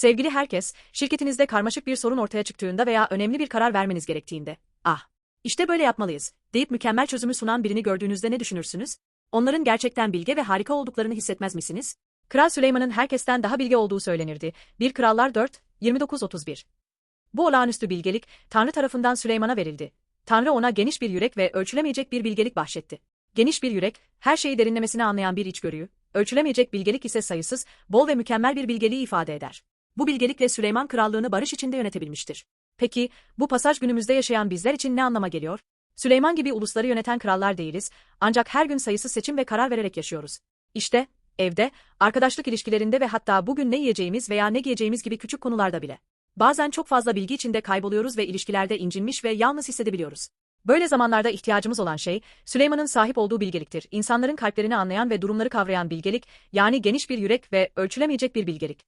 Sevgili herkes, şirketinizde karmaşık bir sorun ortaya çıktığında veya önemli bir karar vermeniz gerektiğinde, ah, işte böyle yapmalıyız, deyip mükemmel çözümü sunan birini gördüğünüzde ne düşünürsünüz? Onların gerçekten bilge ve harika olduklarını hissetmez misiniz? Kral Süleyman'ın herkesten daha bilge olduğu söylenirdi. 1 Krallar 4, 29-31. Bu olağanüstü bilgelik, Tanrı tarafından Süleyman'a verildi. Tanrı ona geniş bir yürek ve ölçülemeyecek bir bilgelik bahşetti. Geniş bir yürek, her şeyi derinlemesine anlayan bir içgörüyü, ölçülemeyecek bilgelik ise sayısız, bol ve mükemmel bir bilgeliği ifade eder. Bu bilgelikle Süleyman krallığını barış içinde yönetebilmiştir. Peki, bu pasaj günümüzde yaşayan bizler için ne anlama geliyor? Süleyman gibi ulusları yöneten krallar değiliz, ancak her gün sayısız seçim ve karar vererek yaşıyoruz. İşte, evde, arkadaşlık ilişkilerinde ve hatta bugün ne yiyeceğimiz veya ne giyeceğimiz gibi küçük konularda bile. Bazen çok fazla bilgi içinde kayboluyoruz ve ilişkilerde incinmiş ve yalnız hissedebiliyoruz. Böyle zamanlarda ihtiyacımız olan şey, Süleyman'ın sahip olduğu bilgeliktir. İnsanların kalplerini anlayan ve durumları kavrayan bilgelik, yani geniş bir yürek ve ölçülemeyecek bir bilgelik.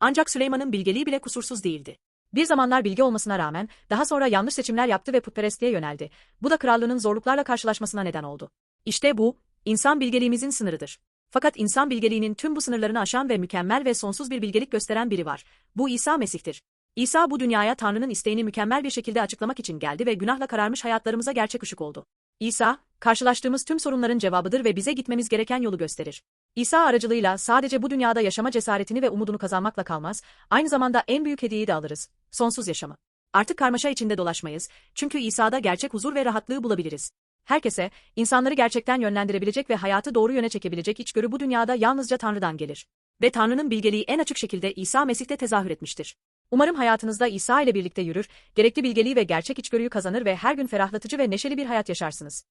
Ancak Süleyman'ın bilgeliği bile kusursuz değildi. Bir zamanlar bilgi olmasına rağmen, daha sonra yanlış seçimler yaptı ve putperestliğe yöneldi. Bu da krallığının zorluklarla karşılaşmasına neden oldu. İşte bu, insan bilgeliğimizin sınırıdır. Fakat insan bilgeliğinin tüm bu sınırlarını aşan ve mükemmel ve sonsuz bir bilgelik gösteren biri var. Bu İsa Mesih'tir. İsa bu dünyaya Tanrı'nın isteğini mükemmel bir şekilde açıklamak için geldi ve günahla kararmış hayatlarımıza gerçek ışık oldu. İsa, karşılaştığımız tüm sorunların cevabıdır ve bize gitmemiz gereken yolu gösterir. İsa aracılığıyla sadece bu dünyada yaşama cesaretini ve umudunu kazanmakla kalmaz, aynı zamanda en büyük hediyeyi de alırız. Sonsuz yaşamı. Artık karmaşa içinde dolaşmayız, çünkü İsa'da gerçek huzur ve rahatlığı bulabiliriz. Herkese, insanları gerçekten yönlendirebilecek ve hayatı doğru yöne çekebilecek içgörü bu dünyada yalnızca Tanrı'dan gelir. Ve Tanrı'nın bilgeliği en açık şekilde İsa Mesih'te tezahür etmiştir. Umarım hayatınızda İsa ile birlikte yürür, gerekli bilgeliği ve gerçek içgörüyü kazanır ve her gün ferahlatıcı ve neşeli bir hayat yaşarsınız.